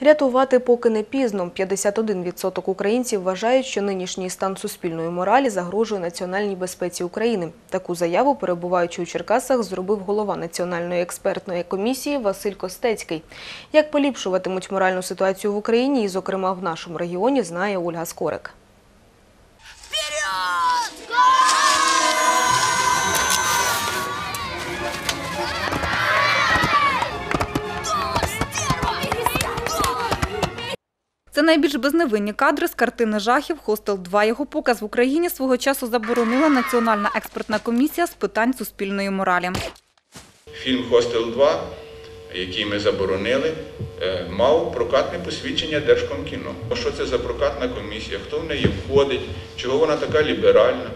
Рятувати поки не пізно. 51% українців вважають, що нинішній стан суспільної моралі загрожує національній безпеці України. Таку заяву, перебуваючи у Черкасах, зробив голова Національної експертної комісії Василь Костецький. Як поліпшуватимуть моральну ситуацію в Україні, і, зокрема, в нашому регіоні, знає Ольга Скорик. Це найбільш безневинні кадри з картини жахів «Хостел 2». Його показ в Україні свого часу заборонила Національна експертна комісія з питань суспільної моралі. Фільм Хостел 2, який ми заборонили, е, мав прокатне посвідчення Держкомкіно. Що це за прокатна комісія? Хто в неї входить? Чого вона така ліберальна?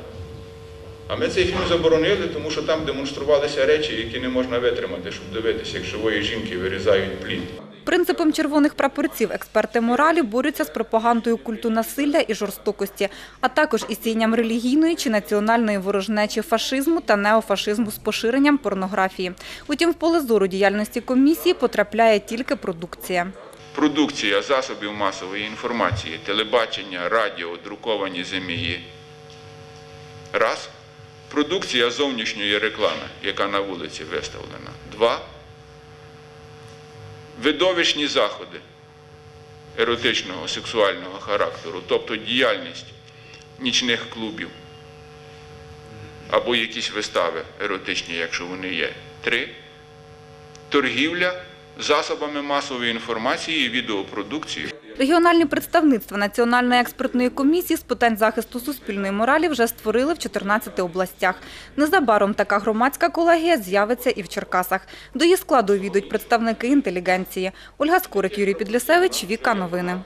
А ми цей фільм заборонили, тому що там демонструвалися речі, які не можна витримати, щоб дивитися, як живої жінки вирізають плід. Принципом червоних прапорців експерти моралі борються з пропагандою культу насилля і жорстокості, а також із сіянням релігійної чи національної ворожнечі фашизму та неофашизму з поширенням порнографії. Утім, в поле зору діяльності комісії потрапляє тільки продукція. Продукція засобів масової інформації, телебачення, радіо, друковані ЗМІ. Раз. Продукція зовнішньої реклами, яка на вулиці виставлена. Два. Видовищні заходи еротичного, сексуального характеру, тобто діяльність нічних клубів або якісь вистави еротичні, якщо вони є. Три. Торгівля засобами масової інформації і відеопродукції. Регіональні представництва Національної експертної комісії з питань захисту суспільної моралі вже створили в 14 областях. Незабаром така громадська колегія з'явиться і в Черкасах. До її складу увійдуть представники інтелігенції. Ольга Скорик, Юрій Підлісевич, Віка Новини.